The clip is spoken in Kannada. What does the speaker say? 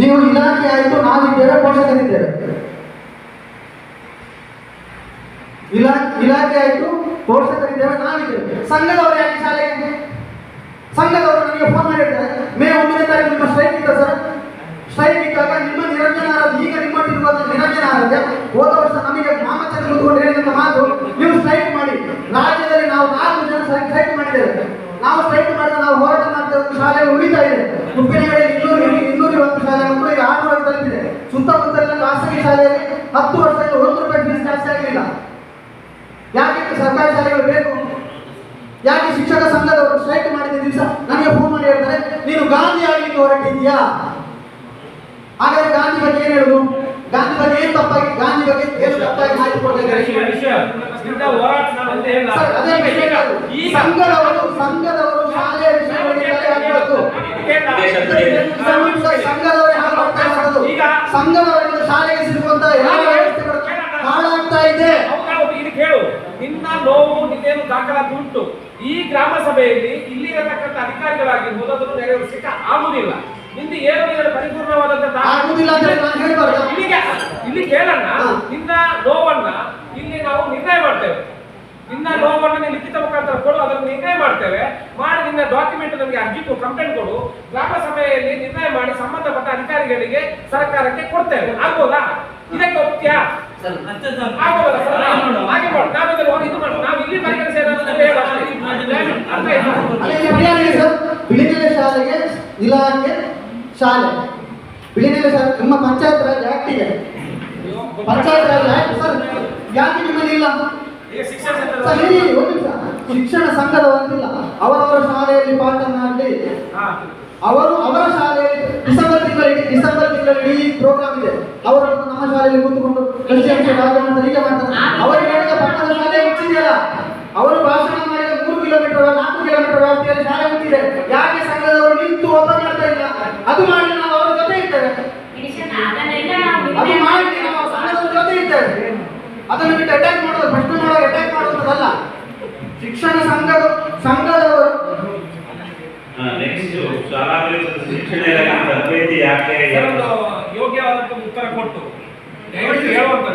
ನೀವು ಇಲಾಖೆ ಆಯಿತು ನಾವಿದ್ದೇವೆ ಪೋಷಕರಿದ್ದೇವೆ ಇಲಾ, ಇಲಾಖೆ ಆಯಿತು, ಪೋಷಕರಿದ್ದೇವೆ, ನಾವಿದ್ದೇವೆ. ಸಂಘದವರು ಯಾಕೆ ಶಾಲೆಗೆ? ಸಂಘದವರು ನನಗೆ ಫೋನ್ ಮಾಡಿರ್ತಾರೆ ಮೇ ಒಂದನೇ ತಾರೀಕು ನಿಮ್ಮ ಸ್ಟ್ರೈಕ್ ಇತ್ತ ಸರ್ ಸ್ಟ್ರೈಕ್ ಇದ್ದಾಗ ನಿಮ್ಮ ನಿರಂಜನ ಈಗ ನಿಮ್ಮಟ್ಟಿರುವಂತಹ ನಿರಂಜನ ಆರೋಗ್ಯ. ಹೋದ ವರ್ಷ ನಮಗೆ ಮಾಮಚಂದ್ರ ಕೂತ್ಕೊಂಡು ಹೇಳಿದಂತ ಮಾತು, ನೀವು ಸ್ಟ್ರೈಕ್ ಮಾಡಿ. ರಾಜ್ಯದಲ್ಲಿ ನಾವು ನಾಲ್ಕು ಜನ ಸ್ಟ್ರೈಕ್ ಮಾಡಿದ್ದೇವೆ. ನಾವು ಸ್ಟ್ರೈಕ್ ಮಾಡಿದ, ನಾವು ಹೋರಾಟ ಮಾಡ್ತಾ ಶಾಲೆ ಉಳಿತಾ ಇದೆ. ಖಾಸಗಿ ಶಾಲೆಯಲ್ಲಿ ಹತ್ತು ವರ್ಷದಲ್ಲಿ ಒಂದು ರೂಪಾಯಿ ಫೀಸ್ ಜಾಸ್ತಿ ಆಗಲಿಲ್ಲ. ಯಾಕೆ ಸರ್ಕಾರಿ ಶಾಲೆಗಳು ಬೇಕು? ಯಾಕೆ ಶಿಕ್ಷಕ ಸಂಘದವರು ಸ್ಟ್ರೈಕ್ ಮಾಡಿದ ದಿವಸ ನನಗೆ ಫೋನ್ ಮಾಡಿ ಹೇಳ್ತಾರೆ ನೀನು ಗಾಂಧಿ ಆಗಲಿಕ್ಕೆ ಹೊರಟಿದ್ಯಾ ಹಾಗಾದ್ರೆ ಗಾಂಧಿ ಬಗ್ಗೆ ಏನು ಹೇಳುದು? ಗಾಂಧಿ ಬಗ್ಗೆ ಏನು ತಪ್ಪಾಗಿ ಗಾಂಧಿ ಬಗ್ಗೆ ಏನು ತಪ್ಪಾಗಿ ಸಂಘದವರು ಸಂಘದವರು ಶಾಲೆಯ ವಿಷಯಗಳಿಗೆ ಸರ್, ಸಂಘದವರೇ ಶಾಲೆಗೆ ಸಿಗುವಂತ ಎಲ್ಲ ವ್ಯವಸ್ಥೆಗಳು ಹಾಳಾಗ್ತಾ ಇದೆ? ಇದು ಕೇಳು. ನಿನ್ನ ನೋವು ನಿನ್ನೇನು ದಾಖಲಾತಿ ಉಂಟು ಈ ಗ್ರಾಮ ಸಭೆಯಲ್ಲಿ ಇಲ್ಲಿರತಕ್ಕಂಥ ಅಧಿಕಾರಿಗಳಾಗಿರ್ಬೋದು ಅದನ್ನು ನೆರವೇರಿಸಲಿಕ್ಕೆ ಆಗುದಿಲ್ಲ. ನಿಂದು ಏನು ಇದರ ಪರಿಪೂರ್ಣವಾದಂತ ದಾ- ಆಗುದಿಲ್ಲ ಅಂದ್ರೆ ನಾನು ಹೇಳ್ಬಾರ್ದಾ? ಇಲ್ಲಿಗೆ ಇಲ್ಲಿ ಕೇಳಣ್ಣ. ನಿನ್ನ ನೋವನ್ನ ಇಲ್ಲಿ ನಾವು ನಿರ್ಣಯ ಮಾಡ್ತೇವೆ. ನಿನ್ನ ನೋವನ್ನ ನೀನು ಲಿಖಿತ ಮುಖಾಂತರ ಕೊಡು ಅದನ್ನು ನಿರ್ಣಯ ಮಾಡ್ತೇವೆ. ಮಾಡಿ ನಿನ್ನ ಡಾಕ್ಯುಮೆಂಟ್ ನಮಗೆ ಅರ್ಜಿ ಕಂಪ್ಲೇಂಟ್ ಕೊಡು. ಗ್ರಾಮ ಮಾಡಿ ಸಂಬಂಧಪಟ್ಟ ಅಧಿಕಾರಿಗಳಿಗೆ ಸರ್ಕಾರಕ್ಕೆ ಕೊಡ್ತೇವೆ. ಆಗ್ಬೋದಾ? ಇದಕ್ಕೆ ಒಪ್ತೀಯಾ? ಹಾಗೆ ಮಾಡು ಇದು ಮಾಡು ನಾವು ಇಲ್ಲಿ? ಬಿಳಿನೆಲೆ ಶಾಲೆಗೆ ಇಲಾಖೆ ಶಾಲೆ. ಬಿಳಿನೆಲೆ ಶಾಲೆ ನಿಮ್ಮ ಪಂಚಾಯತ್ ರಾಜ್ ಆಕ್ಟ್ ಇದೆ. Panchayat Raj act sir. ಯಾಕೆ ನಿಮ್ಮಲ್ಲಿ ಇಲ್ಲ? ಈಗ ಶಿಕ್ಷಣ ಸಂಘದ ಸರ್ ಒಂದು ನಿಮಿಷ. ಶಿಕ್ಷಣ ಸಂಘದವರಂತಿಲ್ಲ ಅವರವರ ಶಾಲೆಯಲ್ಲಿ ಪಾಠ ಮಾಡಲಿ. ಹಾ. ಅವರು ಅವರ ತಿಂಗಳಲ್ಲಿ ಈ ಪ್ರೋಗ್ರಾಮ್ ಇದೆ. ಅವರನ್ನು ನಮ್ಮ ಶಾಲೆಯಲ್ಲಿ ಕೂತ್ಕೊಂಡು ಕ್ರಿಶ್ಚಿಯನ್ಸ್ ರಾಜನ ಹೀಗೆ ಮಾಡ್ತಾರೆ. ಅವರಿಗೆ ಪಕ್ಕದ ಶಾಲೆ ಮುಚ್ಚಿದೆಯಲ್ಲ ಅವರು ಭಾಷಣ ಮಾಡಿದ ಮೂರು ಕಿಲೋಮೀಟರ್ ನಾಲ್ಕು ಕಿಲೋಮೀಟರ್ ವ್ಯಾಪ್ತಿಯಲ್ಲಿ ಶಾಲೆ ಮುಚ್ಚಿದೆ ಯಾಕೆ ಸಂಘದವರು ನಿಂತು ಒಬ್ಬ ಮಾಡ್ತಾ ಇಲ್ಲ? ಅದು ಮಾಡಿ ನಾವು ಅವರ ಜೊತೆ ಇದ್ದೇವೆ. ಅದು ಮಾಡಿ ನಾವು ಸಂಘದವರ ಜೊತೆ ಇದ್ದೇವೆ. ಅದನ್ನು ಬಿಟ್ಟು ಅಟ್ಯಾಕ್ ಮಾಡೋದು ಪ್ರಶ್ನೆ ಮಾಡೋದು ಅಟ್ಯಾಕ್ ಮಾಡುವಂಥದ್ದಲ್ಲ ಶಿಕ್ಷಣ ಸಂಘದ ಸಂಘದವರು. ನೆಕ್ಸ್ಟ್ ಶಾಲಾ ಶಿಕ್ಷಣ ಇಲಾಖೆ ತರಬೇತಿ ಯಾಕೆ? ಯೋಗ್ಯವಾದಂತ ಉತ್ತರ ಕೊಟ್ಟು ದಯವಿಟ್ಟು ಹೇಳುವಂತದ್ದು.